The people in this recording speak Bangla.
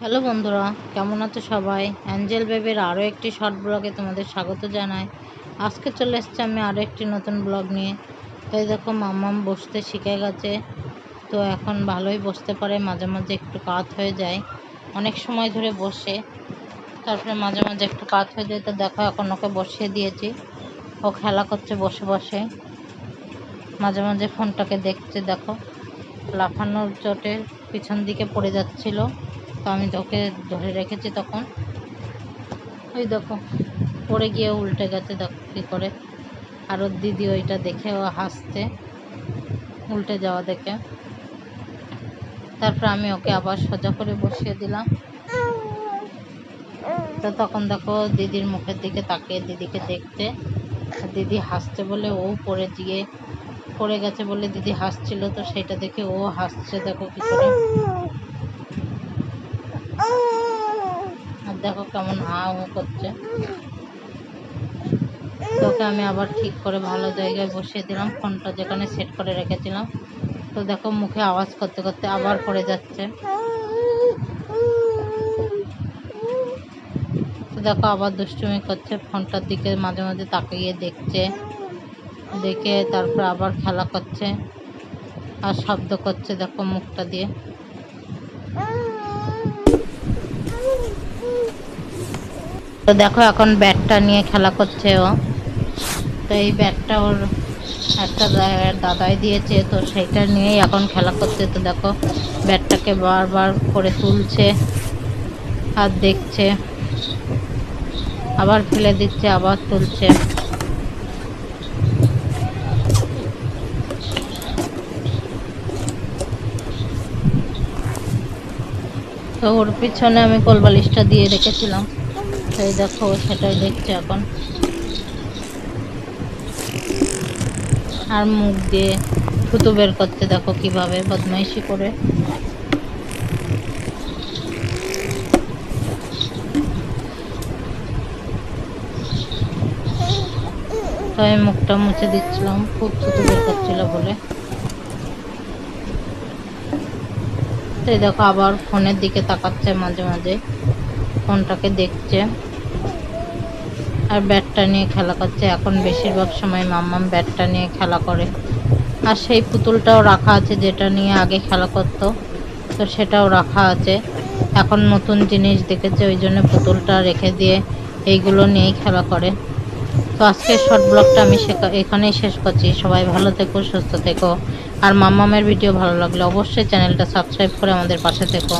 হ্যালো বন্ধুরা, কেমন আছো সবাই? অ্যাঞ্জেল বেবের আরও একটি শর্ট ব্লগে তোমাদের স্বাগত জানাই। আজকে চলে এসছে আমি আরও একটি নতুন ব্লগ নিয়ে। তো এই দেখো, মাম্মাম বসতে শিখে গেছে। তো এখন ভালোই বসতে পারে, মাঝে মাঝে একটু কাত হয়ে যায়। অনেক সময় ধরে বসে, তারপরে মাঝে মাঝে একটু কাত হয়ে যায়। তো দেখো, এখন ওকে বসিয়ে দিয়েছি। ও খেলা করছে বসে বসে। মাঝে মাঝে ফোনটাকে দেখছে, দেখো। লাফানোর চোটে পিছন দিকে পড়ে যাচ্ছিল। তো আমি তোকে ধরে রেখেছি তখন। ওই দেখো, পড়ে গিয়ে উল্টে গেছে দেখো কী করে। আর ওর দিদি ওইটা দেখে, ও হাসছে, উল্টে যাওয়া দেখে। তারপর আমি ওকে আবার সোজা করে বসিয়ে দিলাম। তো তখন দেখো, দিদির মুখের দিকে তাকিয়ে দিদিকে দেখতে। দিদি হাসছে বলে ও পড়ে গিয়ে, পড়ে গেছে বলে দিদি হাসছিল, তো সেটা দেখে ও হাসছে, দেখো কী করে। আর দেখো কেমন হা হু করছে। তোকে আমি আবার ঠিক করে ভালো জায়গায় বসিয়ে দিলাম, ফোনটা যেখানে সেট করে রেখেছিলাম। তো দেখো মুখে আওয়াজ করতে করতে আবার পড়ে যাচ্ছে। তো দেখো আবার দুষ্টুমি করছে, ফোনটার দিকে মাঝে মাঝে তাকিয়ে দেখছে। দেখে তারপর আবার খেলা করছে। আর শব্দ করছে দেখো মুখটা দিয়ে। তো দেখো এখন ব্যাটটা নিয়ে খেলা করছে ও। তো এই ব্যাটটা ওর একটা দাদাই দিয়েছে, তো সেইটা নিয়েই এখন খেলা করছে। তো দেখো ব্যাটটাকে বারবার করে তুলছে আর দেখছে। আবার ফেলে দিচ্ছে, আবার তুলছে। তো ওর পিছনে আমি কোলবালিশটা দিয়ে রেখেছিলাম। সেই দেখো, সেটাই দেখছে এখন। আর মুখ দিয়ে থুতু বের করতে দেখো কীভাবে, বদমাইশি করে। তো আমি মুখটা মুছে দিচ্ছিলাম, খুব থুতু বের করছিল বলে। তো দেখো, আবার ফোনের দিকে তাকাচ্ছে মাঝে মাঝে। ফোনটাকে দেখছে। আর ব্যাটটা নিয়ে খেলা করছে। এখন বেশিরভাগ সময় মাম্মাম ব্যাটটা নিয়ে খেলা করে। আর সেই পুতুলটাও রাখা আছে যেটা নিয়ে আগে খেলা করতো। তো সেটাও রাখা আছে। এখন নতুন জিনিস দেখেছে, ওই জন্য পুতুলটা রেখে দিয়ে এইগুলো নিয়েই খেলা করে। তো আজকের শর্ট ব্লগটা আমি এখানেই শেষ করছি। সবাই ভালো থেকো, সুস্থ থেকো। আর মাম্মামের ভিডিও ভালো লাগলে অবশ্যই চ্যানেলটা সাবস্ক্রাইব করে আমাদের পাশে থেকো।